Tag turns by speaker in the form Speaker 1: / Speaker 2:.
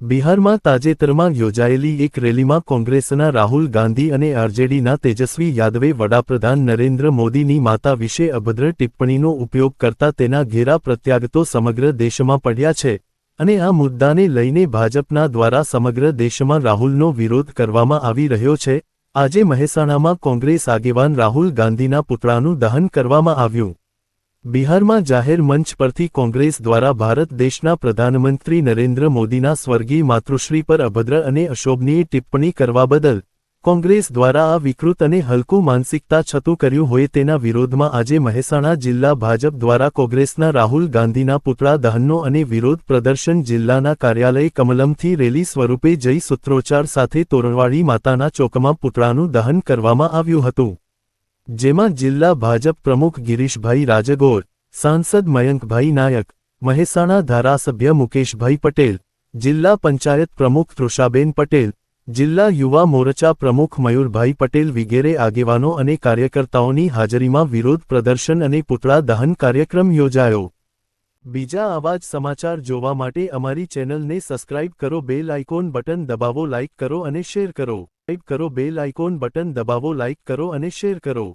Speaker 1: બિહારમાં તાજેતરમાં યોજાયેલી એક રેલીમાં કોંગ્રેસના રાહુલ ગાંધી અને આરજેડીના તેજસ્વી યાદવે વડાપ્રધાન નરેન્દ્ર મોદીની માતા વિશે અભદ્ર ટિપ્પણીનો ઉપયોગ કરતા તેના ઘેરા પ્રત્યાગતો સમગ્ર દેશમાં પડ્યા છે અને આ મુદ્દાને લઈને ભાજપના દ્વારા સમગ્ર દેશમાં રાહુલનો વિરોધ કરવામાં આવી રહ્યો છે. આજે મહેસાણામાં કોંગ્રેસ આગેવાન રાહુલ ગાંધીના પુતળાનું દહન કરવામાં આવ્યું. બિહારમાં જાહેર મંચ પરથી કોંગ્રેસ દ્વારા ભારત દેશના પ્રધાનમંત્રી નરેન્દ્ર મોદીના સ્વર્ગીય માતૃશ્રી પર અભદ્ર અને અશોભનીય ટિપ્પણી કરવા બદલ કોંગ્રેસ દ્વારા આ વિકૃત અને હલકું માનસિકતા છતું કર્યું હોય તેના વિરોધમાં આજે મહેસાણા જિલ્લા ભાજપ દ્વારા કોંગ્રેસના રાહુલ ગાંધીના પુતળા દહનનો અને વિરોધ પ્રદર્શન જિલ્લાના કાર્યાલય કમલમથી રેલી સ્વરૂપે જઈ સૂત્રોચ્ચાર સાથે તોરણવાડી માતાના ચોકમાં પુતળાનું દહન કરવામાં આવ્યું હતું. જેમાં જિલ્લા ભાજપ પ્રમુખ ગિરીશભાઈ રાજગોર, સાંસદ મયંકભાઈ નાયક, મહેસાણા ધારાસભ્ય મુકેશભાઈ પટેલ, જિલ્લા પંચાયત પ્રમુખ તૃષાબેન પટેલ, જિલ્લા યુવા મોરચા પ્રમુખ મયુરભાઈ પટેલ વિગેરે આગેવાનો અને કાર્યકર્તાઓની હાજરીમાં વિરોધ પ્રદર્શન અને પુતળા દહન કાર્યક્રમ યોજાયો. બીજા આવા જ સમાચાર જોવા માટે અમારી ચેનલને સબસ્ક્રાઇબ કરો, બેલ આઇકોન બટન દબાવો, લાઇક કરો અને શેર કરો. કરો બેલ આઇકોન બટન દબાવો લાઇક કરો અને શેર કરો.